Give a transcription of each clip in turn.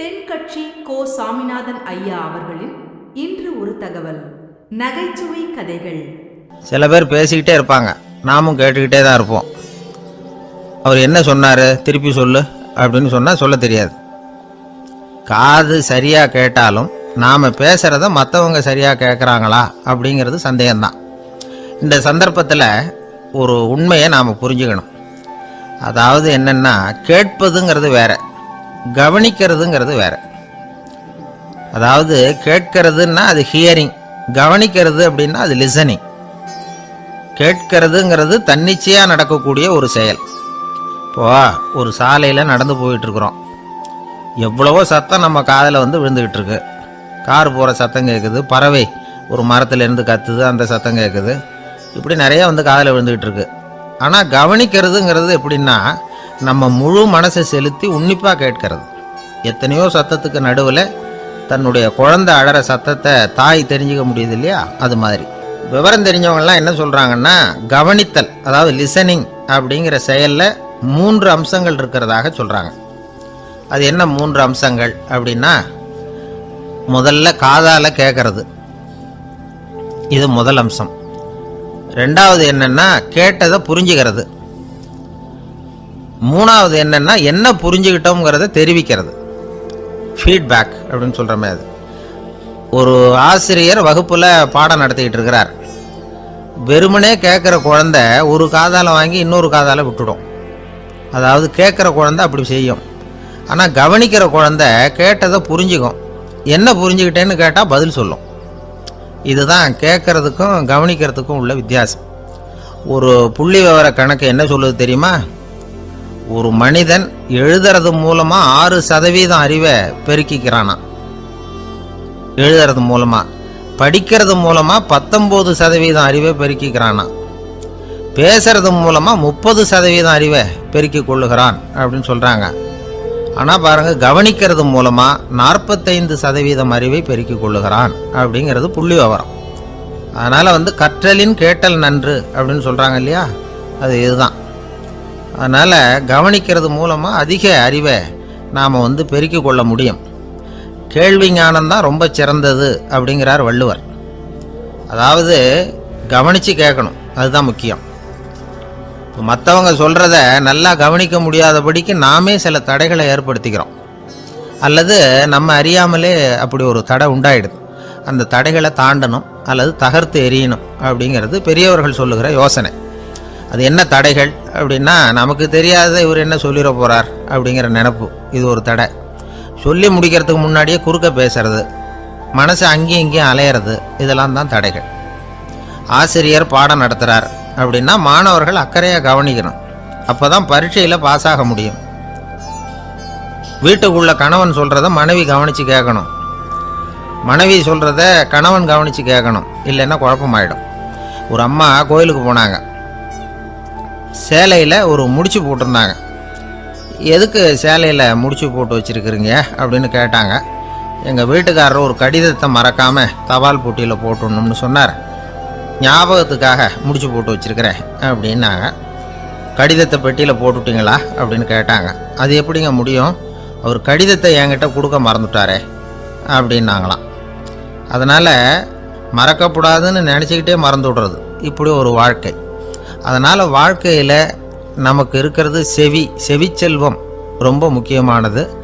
தென்கட்சி கோ சாமிநாதன் ஐயா அவர்களின் இன்று ஒரு தகவல். நகைச்சுவை கதைகள். சில பேர் பேசிக்கிட்டே இருப்பாங்க. நாமும் கேட்டுக்கிட்டே தான் இருப்போம். அவர் என்ன சொன்னார்? திருப்பி சொல்லு அப்படின்னு சொன்னால் சொல்ல தெரியாது. காது சரியாக கேட்டாலும் நாம் பேசுகிறத மற்றவங்க சரியாக கேட்குறாங்களா அப்படிங்கிறது சந்தேகம்தான். இந்த சந்தர்ப்பத்தில் ஒரு உண்மையை நாம் புரிஞ்சுக்கணும். அதாவது என்னென்னா கேட்பதுங்கிறது வேறு. கவனிக்கிறதுங்கிறது வேற. அதாவது கேட்கறதுன்னா அது ஹியரிங் கவனிக்கிறது அப்படின்னா அது லிசனிங் கேட்கறதுங்கிறது தன்னிச்சையாக நடக்கக்கூடிய ஒரு செயல். இப்போ ஒரு சாலையில் நடந்து போயிட்டுருக்குறோம். எவ்வளவோ சத்தம் நம்ம காதில் வந்து விழுந்துக்கிட்டு இருக்கு கார் போகிற சத்தம் கேட்குது பறவை ஒரு மரத்துலேருந்து கத்துது அந்த சத்தம் கேட்குது இப்படி நிறையா வந்து காதில் விழுந்துக்கிட்டு இருக்கு ஆனால் கவனிக்கிறதுங்கிறது எப்படின்னா நம்ம முழு மனசை செலுத்தி உன்னிப்பாக கேட்கறது. எத்தனையோ சத்தத்துக்கு நடுவில் தன்னுடைய குழந்தை அழற சத்தத்தை தாய் தெரிஞ்சுக்க முடியுது இல்லையா? அது மாதிரி. விவரம் தெரிஞ்சவங்கலாம் என்ன சொல்கிறாங்கன்னா கவனித்தல் அதாவது லிசனிங் அப்படிங்கிற செயலில் மூன்று அம்சங்கள் இருக்கிறதாக சொல்கிறாங்க அது என்ன மூன்று அம்சங்கள் அப்படின்னா முதல்ல காதால் கேட்கறது. இது முதல் அம்சம். ரெண்டாவது என்னன்னா கேட்டதை புரிஞ்சுக்கிறது. மூணாவது என்னென்னா என்ன புரிஞ்சுக்கிட்டோங்கிறத தெரிவிக்கிறது. ஃபீட்பேக் அப்படின்னு சொல்கிற மாதிரி ஒரு ஆசிரியர் வகுப்பில் பாடம் நடத்திக்கிட்டு இருக்கிறார். வெறுமனே கேட்குற குழந்த ஒரு காதால் வாங்கி இன்னொரு காதால் விட்டுடும். அதாவது கேட்குற குழந்தை அப்படி செய்யும். ஆனால் கவனிக்கிற குழந்த கேட்டதை புரிஞ்சுக்கும். என்ன புரிஞ்சுக்கிட்டேன்னு கேட்டால் பதில் சொல்லும். இதுதான் கேட்குறதுக்கும் கவனிக்கிறதுக்கும் உள்ள வித்தியாசம். ஒரு புள்ளி விவர கணக்கு என்ன சொல்லுது தெரியுமா? ஒரு மனிதன் எழுதுறது மூலமா ஆறு சதவீதம் அறிவை பெருக்கிக்கிறானா? எழுதுறது மூலமா. படிக்கிறது மூலமா பத்தொன்பது சதவீதம் அறிவை பெருக்கிக்கிறானா? பேசுறது மூலமா முப்பது சதவீதம் அறிவை பெருக்கிக் கொள்ளுகிறான் அப்படின்னு சொல்றாங்க. ஆனால் பாருங்க கவனிக்கிறது மூலமா நாற்பத்தைந்து சதவீதம் அறிவை பெருக்கிக் கொள்ளுகிறான் அப்படிங்கிறது புள்ளி விவரம். அதனால வந்து கற்றலின் கேட்டல் நன்று அப்படின்னு சொல்றாங்க இல்லையா? அது இதுதான். அதனால் கவனிக்கிறது மூலமாக அதிக அறிவை நாம் வந்து பெருக்கிக் கொள்ள முடியும். கேள்வி ஞானம்தான் ரொம்ப சிறந்தது அப்படிங்கிறார் வள்ளுவர். அதாவது கவனித்து கேட்கணும் அதுதான் முக்கியம். இப்போ மற்றவங்க சொல்கிறத நல்லா கவனிக்க முடியாதபடிக்கு நாமே சில தடைகளை ஏற்படுத்திக்கிறோம். அல்லது நம்ம அறியாமலே அப்படி ஒரு தடை உண்டாயிடுது. அந்த தடைகளை தாண்டணும் அல்லது தகர்த்து எறியணும் அப்படிங்கிறது பெரியவர்கள் சொல்லுகிற யோசனை. அது என்ன தடைகள் அப்படின்னா நமக்கு தெரியாத இவர் என்ன சொல்லிட போகிறார் அப்படிங்கிற நினப்பு. இது ஒரு தடை. சொல்லி முடிக்கிறதுக்கு முன்னாடியே குறுக்க பேசுறது மனசு அங்கேயும் இங்கேயும் அலையிறது இதெல்லாம் தான் தடைகள். ஆசிரியர் பாடம் நடத்துகிறார் அப்படின்னா மாணவர்கள் அக்கறையாக கவனிக்கணும். அப்போ தான் பரீட்சையில் பாஸ் ஆக முடியும். வீட்டுக்குள்ள கணவன் சொல்கிறத மனைவி கவனித்து கேட்கணும். மனைவி சொல்கிறத கணவன் கவனித்து கேட்கணும். இல்லைன்னா குழப்பமாயிடும். ஒரு அம்மா கோயிலுக்கு போனாங்க. சேலையில் ஒரு முடிச்சு போட்டிருந்தாங்க. எதுக்கு சேலையில் முடிச்சு போட்டு வச்சுருக்குறீங்க? அப்படின்னு கேட்டாங்க. எங்கள் வீட்டுக்காரர் ஒரு கடிதத்தை மறக்காமல் தபால் போட்டியில் போட்டுடணும்னு சொன்னார். ஞாபகத்துக்காக முடிச்சு போட்டு வச்சுருக்கிறேன் அப்படின்னாங்க. கடிதத்தை பெட்டியில் போட்டுட்டிங்களா? அப்படின்னு கேட்டாங்க. அது எப்படிங்க முடியும்? அவர் கடிதத்தை என்கிட்ட கொடுக்க மறந்துட்டாரே அப்படின்னாங்களாம். அதனால் மறக்கக்கூடாதுன்னு நினச்சிக்கிட்டே மறந்து விடுறது. இப்படி ஒரு வாழ்க்கை. அதனால் வாழ்க்கையில் நமக்கு இருக்கிறது செவி செவிச்செல்வம் ரொம்ப முக்கியமானது.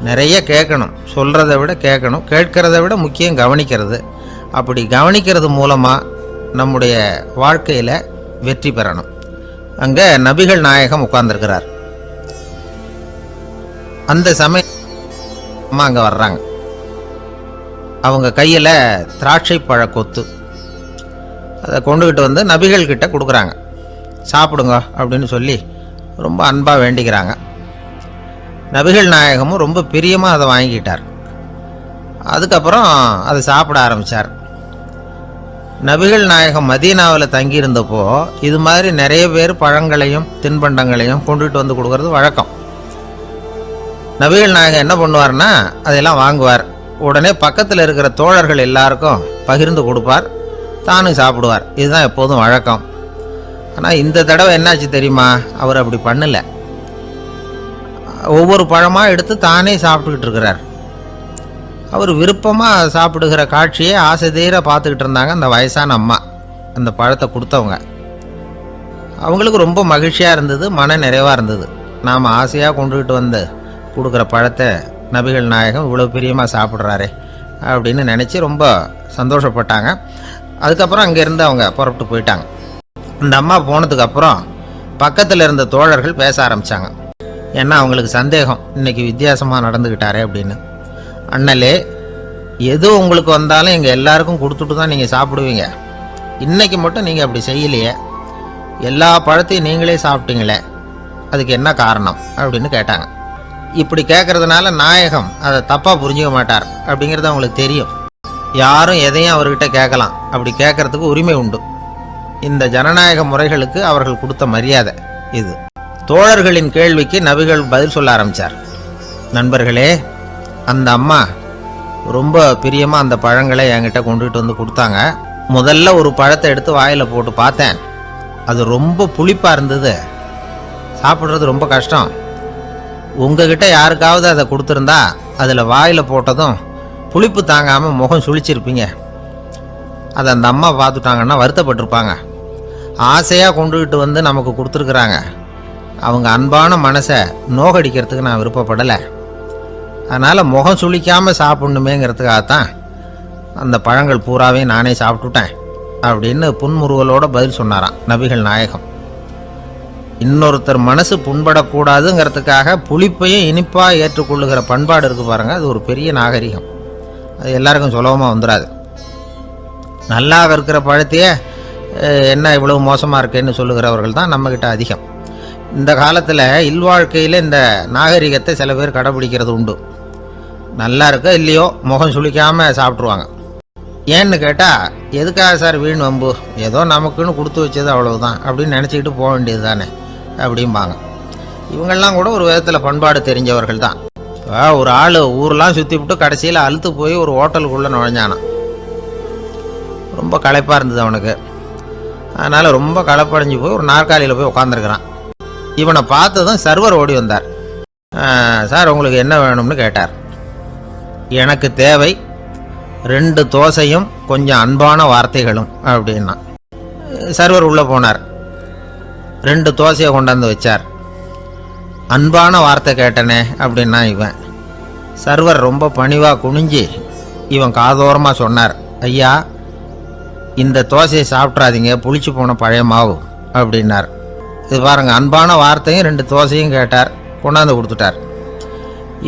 நிறைய கேட்கணும். சொல்கிறத விட கேட்கணும். கேட்கிறத விட முக்கியம் கவனிக்கிறது. அப்படி கவனிக்கிறது மூலமாக நம்முடைய வாழ்க்கையில் வெற்றி பெறணும். அங்கே நபிகள் நாயகம் உட்கார்ந்துருக்கிறார். அந்த சமயம் அம்மா அங்கே வர்றாங்க. அவங்க கையில் திராட்சை பழ கொத்து. அதை கொண்டுக்கிட்டு வந்து நபிகள் கிட்ட கொடுக்குறாங்க. சாப்பிடுங்க அப்படின்னு சொல்லி ரொம்ப அன்பாக வேண்டிக்கிறாங்க. நபிகள் நாயகமும் ரொம்ப பிரியமாக அதை வாங்கிக்கிட்டார். அதுக்கப்புறம் அதை சாப்பிட ஆரம்பித்தார் நபிகள் நாயகம் மதீனாவில் தங்கியிருந்தப்போ இது மாதிரி நிறைய பேர் பழங்களையும் தின்பண்டங்களையும் கொண்டுகிட்டு வந்து கொடுக்கறது வழக்கம். நபிகள் நாயகம் என்ன பண்ணுவார்னா அதையெல்லாம் வாங்குவார். உடனே பக்கத்தில் இருக்கிற தோழர்கள் எல்லாருக்கும் பகிர்ந்து கொடுப்பார். தானும் சாப்பிடுவார். இதுதான் எப்போதும் வழக்கம். ஆனால் இந்த தடவை என்னாச்சு தெரியுமா? அவர் அப்படி பண்ணல. ஒவ்வொரு பழமாக எடுத்து தானே சாப்பிட்டுக்கிட்டு இருக்கிறார். அவர் விருப்பமாக சாப்பிடுகிற காட்சியை ஆசை தீர பார்த்துக்கிட்டு இருந்தாங்க அந்த வயசான அம்மா அந்த பழத்தை கொடுத்தவங்க. அவங்களுக்கு ரொம்ப மகிழ்ச்சியாக இருந்தது மன நிறைவாக இருந்தது. நாம் ஆசையாக கொண்டுகிட்டு வந்து கொடுக்குற பழத்தை நபிகள் நாயகம் இவ்வளோ பிரியமாக சாப்பிட்றாரே அப்படின்னு நினச்சி ரொம்ப சந்தோஷப்பட்டாங்க. அதுக்கப்புறம் அங்கேருந்து அவங்க புறப்பட்டு போயிட்டாங்க. அந்த அம்மா போனதுக்கப்புறம் பக்கத்தில் இருந்த தோழர்கள் பேச ஆரம்பித்தாங்க ஏன்னா அவங்களுக்கு சந்தேகம்? இன்னைக்கு வித்தியாசமாக நடந்துக்கிட்டாரே அப்படின்னு. அண்ணலே எது உங்களுக்கு வந்தாலும் எங்கள் எல்லாருக்கும் கொடுத்துட்டு தான் நீங்கள் சாப்பிடுவீங்க. இன்னைக்கு மட்டும் நீங்கள் அப்படி செய்யலையே. எல்லா பழத்தையும் நீங்களே சாப்பிட்டீங்களே. அதுக்கு என்ன காரணம்? அப்படின்னு கேட்டாங்க. இப்படி கேட்கறதுனால நாயகம் அதை தப்பாக புரிஞ்சுக்க மாட்டார் அப்படிங்கிறது அவங்களுக்கு தெரியும். யாரும் எதையும் அவர்கிட்ட கேட்கலாம். அப்படி கேட்கறதுக்கு உரிமை உண்டு. இந்த ஜனநாயக முறைகளுக்கு அவர்கள் கொடுத்த மரியாதை இது. தோழர்களின் கேள்விக்கு நபிகள் பதில் சொல்ல ஆரம்பித்தார் நண்பர்களே அந்த அம்மா ரொம்ப பிரியமாக அந்த பழங்களை என்கிட்ட கொண்டுகிட்டு வந்து கொடுத்தாங்க. முதல்ல ஒரு பழத்தை எடுத்து வாயில் போட்டு பார்த்தேன். அது ரொம்ப புளிப்பாக இருந்தது. சாப்பிட்றது ரொம்ப கஷ்டம். உங்ககிட்ட யாருக்காவது அதை கொடுத்துருந்தா அதில் வாயில் போட்டதும் புளிப்பு தாங்காமல் முகம் சுளிச்சிருப்பீங்க அதை அந்த அம்மா பார்த்துட்டாங்கன்னா வருத்தப்பட்டிருப்பாங்க. ஆசையாக கொண்டுகிட்டு வந்து நமக்கு கொடுத்துருக்குறாங்க. அவங்க அன்பான மனசை நோகடிக்கிறதுக்கு நான் விருப்பப்படலை. அதனால் முகம் சுளிக்காமல் சாப்பிடணுமேங்கிறதுக்காகத்தான் அந்த பழங்கள் பூராவே நானே சாப்பிட்டுட்டேன் அப்படின்னு புன்முறுவலோட பதில் சொன்னாராம் நபிகள் நாயகம். இன்னொருத்தர் மனசு புண்படக்கூடாதுங்கிறதுக்காக புளிப்பையும் இனிப்பாக ஏற்றுக்கொள்ளுகிற பண்பாடு இருக்குது பாருங்கள் அது ஒரு பெரிய நாகரிகம். அது எல்லாருக்கும் சுலபமாக வந்துடாது நல்லா இருக்கிற பழத்தையே என்ன இவ்வளவு மோசமாக இருக்கேன்னு சொல்லுகிறவர்கள் தான் நம்மக்கிட்ட அதிகம். இந்த காலத்தில் இல்வாழ்க்கையில் இந்த நாகரிகத்தை சில பேர் கடைபிடிக்கிறது உண்டு. நல்லா இருக்கோ இல்லையோ முகம் சுளிக்காமல் சாப்பிட்ருவாங்க ஏன்னு கேட்டால் எதுக்காக சார் வீண் வம்பு? ஏதோ நமக்குன்னு கொடுத்து வச்சது அவ்வளவுதான். அப்படின்னு நினச்சிக்கிட்டு போக வேண்டியது தானே அப்படிம்பாங்க. இவங்கெல்லாம் கூட ஒரு விதத்தில் பண்பாடு தெரிஞ்சவர்கள் தான். ஒரு ஆள் ஊரெலாம் சுற்றி விட்டு கடைசியில் அழுத்து போய் ஒரு ஹோட்டலுக்குள்ளே நுழைஞ்சானான் ரொம்ப களைப்பாக இருந்தது அவனுக்கு. அதனால் ரொம்ப களைப்படைஞ்சு போய் ஒரு நாற்காலியில் போய் உட்காந்துருக்குறான் இவனை பார்த்ததும் சர்வர் ஓடி வந்தார். சார் உங்களுக்கு என்ன வேணும்னு கேட்டார். எனக்கு தேவை ரெண்டு தோசையும் கொஞ்சம் அன்பான வார்த்தைகளும் அப்படின்னா. சர்வர் உள்ளே போனார். ரெண்டு தோசையை கொண்டாந்து வச்சார். அன்பான வார்த்தை கேட்டனே அப்படின்னா இவன். சர்வர் ரொம்ப பணிவாக குனிஞ்சு இவன் காதோரமாக சொன்னார். ஐயா இந்த தோசையை சாப்பிட்றாதீங்க புளிச்சு போன பழைய மாவு அப்படின்னார். இது பாருங்க அன்பான வார்த்தையும் ரெண்டு தோசையும் கேட்டார் கொண்டாந்து கொடுத்துட்டார்.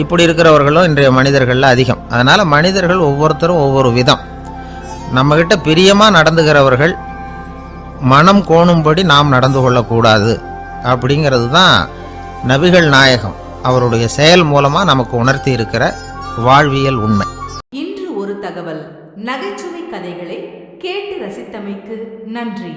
இப்படி இருக்கிறவர்களும் இன்றைய மனிதர்களில் அதிகம். அதனால் மனிதர்கள் ஒவ்வொருத்தரும் ஒவ்வொரு விதம். நம்மக்கிட்ட பிரியமாக நடந்துகிறவர்கள் மனம் கோணும்படி நாம் நடந்து கொள்ளக்கூடாது அப்படிங்கிறது தான் நபிகள் நாயகம் அவருடைய செயல் மூலமாக நமக்கு உணர்த்தி இருக்கிற வாழ்வியல் உண்மை. இன்று ஒரு தகவல். நகைச்சுவை கதைகளை கேட்டு ரசித்தமைக்கு நன்றி.